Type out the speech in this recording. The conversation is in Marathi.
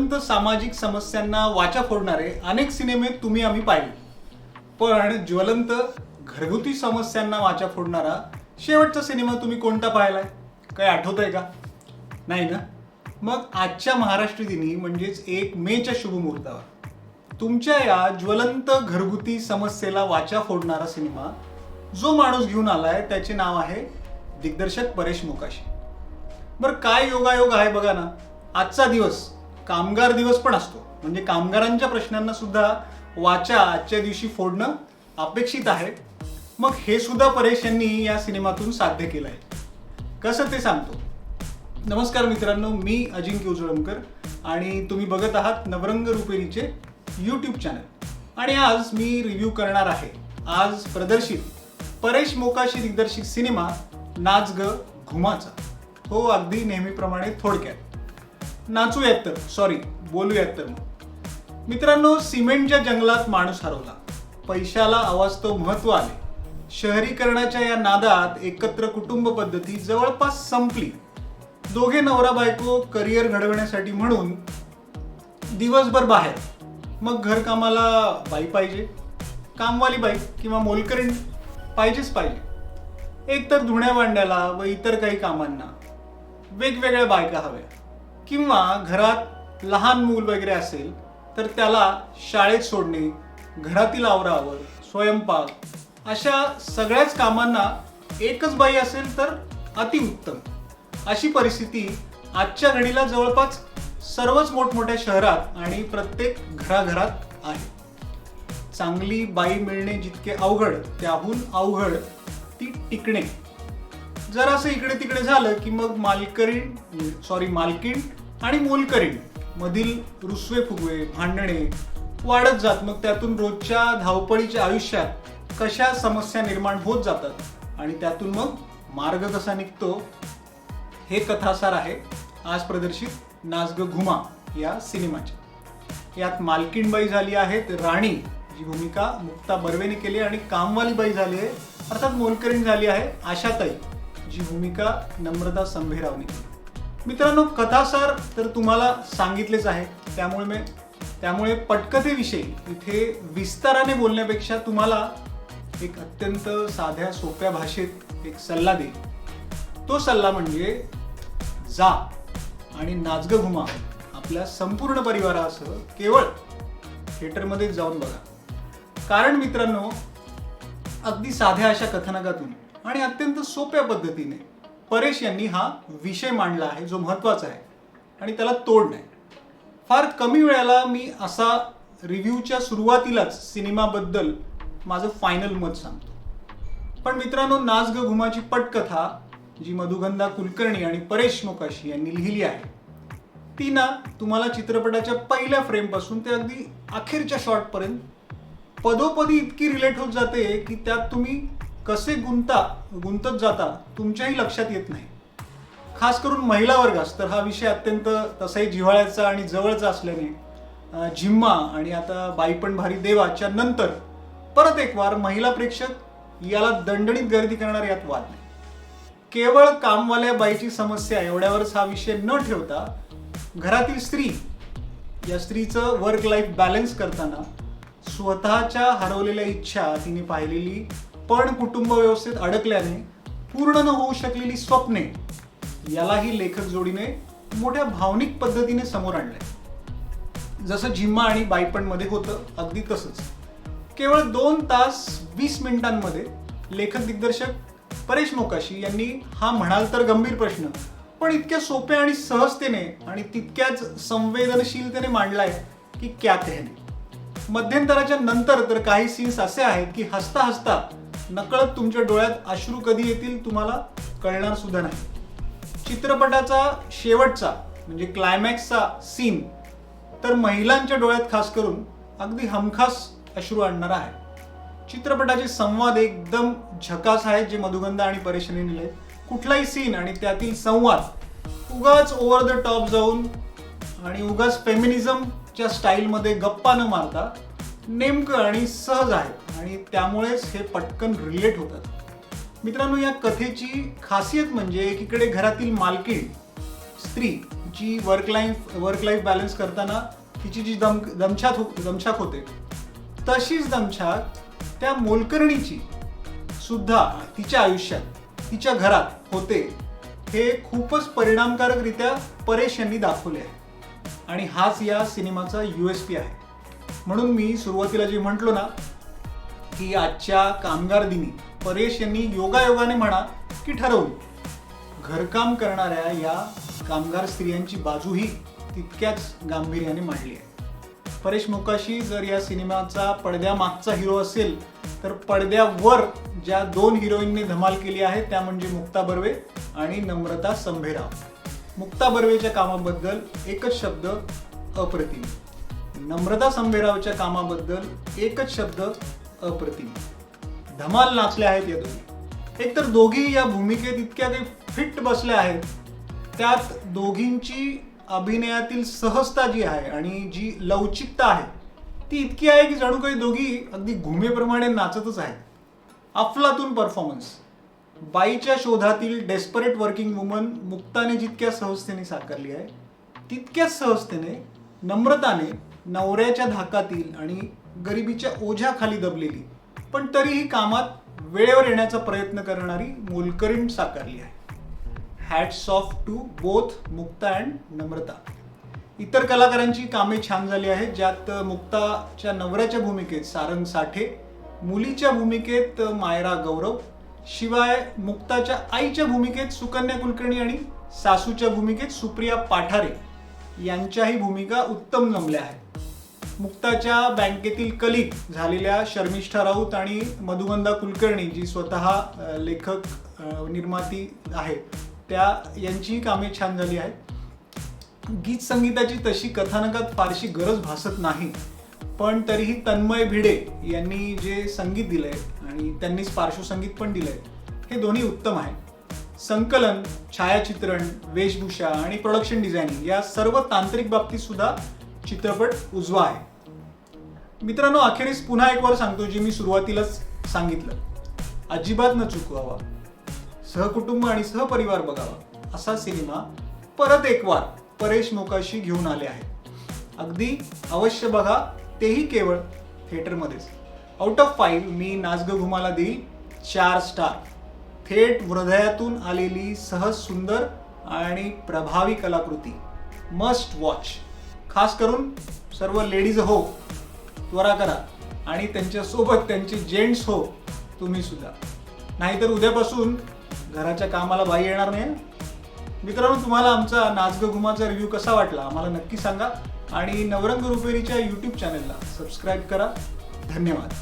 ज्वलंत सामाजिक समस्यांना वाचा फोडणारे अनेक सिनेमे तुम्ही आम्ही पाहिले. पण ज्वलंत घरगुती समस्यांना वाचा फोडणारा शेवटचा सिनेमा तुम्ही कोणता पाहिलाय? काही आठवत आहे का? नाही ना? मग आजच्या महाराष्ट्र दिनी म्हणजेच एक मेच्या शुभमुहूर्तावर तुमच्या या ज्वलंत घरगुती समस्येला वाचा फोडणारा सिनेमा जो माणूस घेऊन आलाय त्याचे नाव आहे दिग्दर्शक परेश मोकाशी. बरं काय योगायोग आहे बघा ना? आजचा दिवस. कामगार दिवस पण असतो. म्हणजे कामगारांच्या प्रश्नांना सुद्धा वाचा आजच्या दिवशी फोडणं अपेक्षित आहे. मग हे सुद्धा परेश यांनी या सिनेमातून साध्य केलं आहे कसं ते सांगतो. नमस्कार मित्रांनो मी अजिंक्य उजळमकर आणि तुम्ही बघत आहात नवरंग रुपेरीचे यूट्यूब चॅनल आणि आज मी रिव्ह्यू करणार आहे. आज प्रदर्शित परेश मोकाशी दिग्दर्शित सिनेमा नाच ग घुमाचा. हो अगदी नेहमीप्रमाणे थोडक्यात. नाचूयात तर. सॉरी बोलूयात तर. मग मित्रांनो सिमेंटच्या जंगलात माणूस हरवला. पैशाला अवास्तव महत्त्व आले. शहरीकरणाच्या या नादात एकत्र कुटुंब पद्धती जवळपास संपली. दोघे नवरा बायको करिअर घडवण्यासाठी म्हणून दिवसभर बाहेर. मग घरकामाला बाई पाहिजे कामवाली बाई किंवा मोलकरीण पाहिजेच पाहिजे. एकतर धुण्या भांड्याला व इतर काही कामांना. वेगवेगळ्या बायका हव्या. किंवा घरात लहान मूल वगैरे असेल तर त्याला शाळेत सोडणे घरातील आवरावर स्वयंपाक अशा सगळ्याच कामांना एकच बाई असेल तर अतिउत्तम अशी परिस्थिती आजच्या घडीला जवळपास सर्वच मोठमोठ्या शहरात आणि प्रत्येक घराघरात आहे. चांगली बाई मिळणे जितके अवघड त्याहून अवघड ती टिकणे. जर असं इकडे तिकडे झालं की मग मालकरीण सॉरी मालकीण आणि मोलकरीण. मधील रुसवे फुगवे भांडणे वाढत जात. मग त्यातून रोजच्या धावपळीच्या आयुष्यात कशा समस्या निर्माण होत जातात? आणि त्यातून मग मार्ग कसा निघतो? हे कथासार आहे आज प्रदर्शित नाचग घुमा या सिनेमाचे. यात मालकीणबाई झाली आहेत. राणी जी भूमिका मुक्ता बर्वेने केली आणि कामवालीबाई झाली आहे. अर्थात मोलकरीण झाली आहे आशाताई जी भूमिका नम्रता संभेरावने केली. मित्रांनो कथासार तर तुम्हाला सांगितलेच आहे. त्यामुळे मी त्यामुळे पटकथेविषयी इथे विस्ताराने बोलण्यापेक्षा तुम्हाला एक अत्यंत साध्या सोप्या भाषेत एक सल्ला देईल तो सल्ला म्हणजे जा आणि नाचग घुमा आपल्या संपूर्ण परिवारासह केवळ थिएटरमध्ये जाऊन बघा. कारण मित्रांनो अगदी साध्या अशा कथानकातून आणि अत्यंत सोप्या पद्धतीने परेश यांनी हा विषय मांडला आहे जो महत्त्वाचा आहे आणि त्याला तोड नाही. फार कमी वेळाला मी असा रिव्ह्यूच्या सुरुवातीलाच सिनेमाबद्दल माझं फायनल मत सांगतो. पण मित्रांनो नाच ग घुमाची पटकथा जी मधुगंधा कुलकर्णी आणि परेश मोकाशी यांनी लिहिली आहे ती ना तुम्हाला चित्रपटाच्या पहिल्या फ्रेमपासून ते अगदी अखेरच्या शॉटपर्यंत पदोपदी इतकी रिलेट होत जाते की त्यात तुम्ही कसे गुंता गुंतत जाता तुमच्याही लक्षात येत नाही. खास करून महिला वर्गास तर हा विषय अत्यंत तसाही जिव्हाळ्याचा आणि जवळचा असल्याने झिम्मा आणि आता बाई पण भारी देवाच्या नंतर परत एक वार महिला प्रेक्षक याला दंडणीत गर्दी करणार यात वाद नाही. केवळ कामवाल्या बाईची समस्या एवढ्यावरच हा विषय न ठेवता घरातील स्त्री या स्त्रीचं वर्क लाईफ बॅलन्स करताना स्वतःच्या हरवलेल्या इच्छा तिने पाहिलेली पण कुटुंब व्यवस्थेत अडकल्याने पूर्ण न होऊ शकलेली स्वप्ने यालाही लेखक जोडीने मोठ्या भावनिक पद्धतीने समोर आणलंय. जसं झिम्मा आणि बायपणमध्ये होतं अगदी तसंच. केवळ दोन तास वीस मिनिटांमध्ये लेखक दिग्दर्शक परेश मोकाशी यांनी हा म्हणाल तर गंभीर प्रश्न पण इतक्या सोप्या आणि सहजतेने आणि तितक्याच संवेदनशीलतेने मांडलाय की क्या कहने. मध्यंतराच्या नंतर तर काही सीन्स असे आहेत की हसता हसता नकळत तुमच्या डोळ्यात अश्रू कधी येतील तुम्हाला कळणार सुद्धा नाही. चित्रपटाचा शेवटचा म्हणजे क्लायमॅक्सचा सीन तर महिलांच्या डोळ्यात खास करून अगदी हमखास अश्रू आणणारा आहे. चित्रपटाचे संवाद एकदम झकास आहेत जे मधुगंधा आणि परेशानी दिले कुठलाही सीन आणि त्यातील संवाद उगाच ओव्हर द टॉप जाऊन आणि उगाच फेमिनिझमच्या स्टाईलमध्ये गप्पा न मारता नेमकं आणि सहज आहे. आणि त्यामुळेच हे पटकन रिलेट होतात. मित्रांनो या कथेची खासियत म्हणजे एकीकडे घरातील मालकीण स्त्री जी work life work life balance करताना तिची जी दम दमछाक हो दमछाक होते तशीच दमछाक त्या मोलकर्णीची सुद्धा तिच्या आयुष्यात तिच्या घरात होते हे खूपच परिणामकारकरित्या परेश यांनी दाखवले आहे. आणि हाच या सिनेमाचा यू एस पी आहे. म्हणून मी सुरुवातीला जे म्हटलो ना की आजच्या कामगार दिनी परेश यांनी योगायोगाने म्हणा की ठरवून घरकाम करणाऱ्या या कामगार स्त्रियांची बाजूही तितक्याच गांभीर्याने मांडली आहे. परेश मुकाशी जर या सिनेमाचा पडद्यामागचा हिरो असेल तर पडद्यावर ज्या दोन हिरोईनने धमाल केली आहे त्या म्हणजे मुक्ता बर्वे आणि नम्रता संभेराव. मुक्ता बर्वेच्या कामाबद्दल एकच शब्द अप्रतिम. नम्रता संभेरावच्या कामाबद्दल एकच शब्द अप्रतिम. धमाल नाचल्या आहेत या दोघी एकतर दोघी या भूमिकेत इतक्या काही फिट बसल्या आहेत त्यात दोघींची अभिनयातील सहजता जी आहे आणि जी लवचिकता आहे ती इतकी आहे की जणू काही दोघी अगदी घुमेप्रमाणे नाचतच आहेत. अफलातून परफॉर्मन्स बाईच्या शोधातील डेस्परेट वर्किंग वुमन मुक्ताने जितक्या सहजतेने साकारली आहे तितक्याच सहजतेने नम्रताने नवऱ्याच्या धाकातील आणि गरिबीच्या ओझ्याखाली दबलेली. पण तरीही कामात वेळेवर येण्याचा प्रयत्न करणारी मोलकरीण साकारली आहे. Hats off to both Mukta and Namrata. इतर कलाकारांची कामे छान झाली आहेत ज्यात मुक्ताच्या नवऱ्याच्या भूमिकेत सारंग साठे मुलीच्या भूमिकेत मायरा गौरव शिवाय मुक्ताच्या आईच्या भूमिकेत सुकन्या कुलकर्णी आणि सासूच्या भूमिकेत सुप्रिया पाठारे यांच्याही भूमिका उत्तम जमल्या आहेत. मुक्ताच्या बँकेतील कलिक झालेल्या शर्मिष्ठा राऊत आणि मधुगंधा कुलकर्णी जी स्वतः लेखक निर्माती आहेत त्या यांचीही कामे छान झाली आहेत. गीत संगीताची तशी कथानकात फारशी गरज भासत नाही पण तरीही तन्मय भिडे यांनी जे संगीत दिलंय आणि त्यांनीच पार्श्वसंगीत पण दिलंय हे दोन्ही उत्तम आहे. संकलन छायाचित्रण वेशभूषा आणि प्रोडक्शन डिझायनिंग या सर्व तांत्रिक बाबतीत सुद्धा चित्रपट उजवा आहे. मित्रांनो अखेरीस पुन्हा एक वर सांगतो जे मी सुरुवातीलाच सांगितलं. अजिबात न चुकवावा. सहकुटुंब आणि सहपरिवार बघावा. असा सिनेमा परत एक वार परेश मोकाशी घेऊन आले आहेत. अगदी अवश्य बघा तेही केवळ थिएटरमध्येच. आउट ऑफ फाईव्ह मी नाचग घुमाला देईल चार स्टार. थेट हृदयातून आलेली सहज सुंदर आणि प्रभावी कलाकृती. मस्ट वॉच खास करून सर्व लेडीज हो त्वरा करा. आणि त्यांच्यासोबत त्यांचे जेंट्स हो तुम्ही सुद्धा. नाहीतर उद्यापासून घराच्या कामाला बाई येणार नाही. मित्रांनो तुम्हाला आमचा नाचग घुमाचा रिव्ह्यू कसा वाटला आम्हाला नक्की सांगा. आणि नवरंग रुपेरीच्या यूट्यूब चॅनलला सबस्क्राईब करा. धन्यवाद.